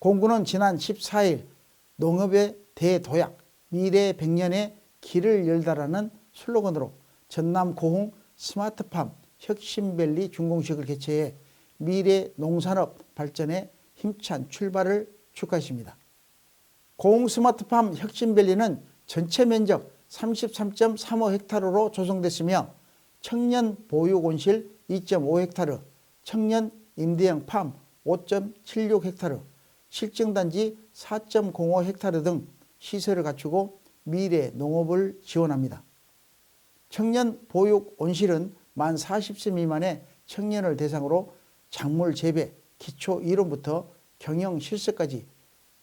공군은 지난 14일 농업의 대도약 미래 100년의 길을 열다라는 슬로건으로 전남 고흥 스마트팜 혁신밸리 준공식을 개최해 미래 농산업 발전에 힘찬 출발을 축하했습니다. 고흥 스마트팜 혁신밸리는 전체 면적 33.35 헥타르로 조성됐으며 청년 보육 온실 2.5 헥타르, 청년 임대형 팜 5.76 헥타르, 실증단지 4.05 헥타르 등 시설을 갖추고 미래 농업을 지원합니다. 청년 보육 온실은 만 40세 미만의 청년을 대상으로 작물 재배, 기초 이론부터 경영 실습까지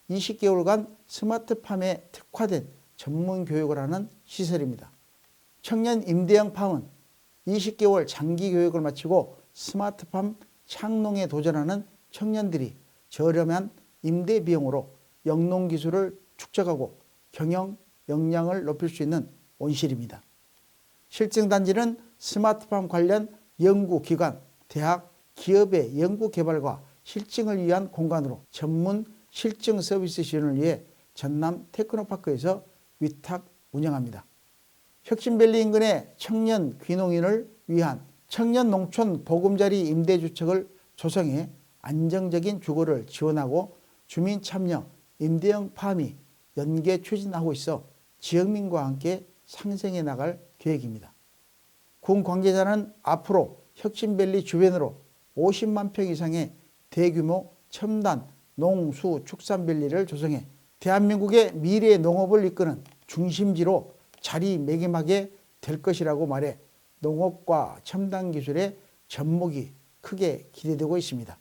20개월간 스마트팜에 특화된 전문 교육을 하는 시설입니다. 청년 임대형 팜은 20개월 장기 교육을 마치고 스마트팜 창농에 도전하는 청년들이 저렴한 임대 비용으로 영농 기술을 축적하고 경영 역량을 높일 수 있는 온실입니다. 실증단지는 스마트팜 관련 연구기관, 대학, 기업의 연구개발과 실증을 위한 공간으로 전문 실증 서비스 지원을 위해 전남 테크노파크에서 위탁 운영합니다. 혁신밸리 인근의 청년 귀농인을 위한 청년 농촌 보금자리 임대 주택을 조성해 안정적인 주거를 지원하고 주민 참여 임대형 팜이 연계 추진하고 있어 지역민과 함께 상생해 나갈 계획입니다. 군 관계자는 앞으로 혁신밸리 주변으로 50만 평 이상의 대규모 첨단 농수 축산밸리를 조성해 대한민국의 미래 농업을 이끄는 중심지로 자리매김하게 될 것이라고 말해 농업과 첨단 기술의 접목이 크게 기대되고 있습니다.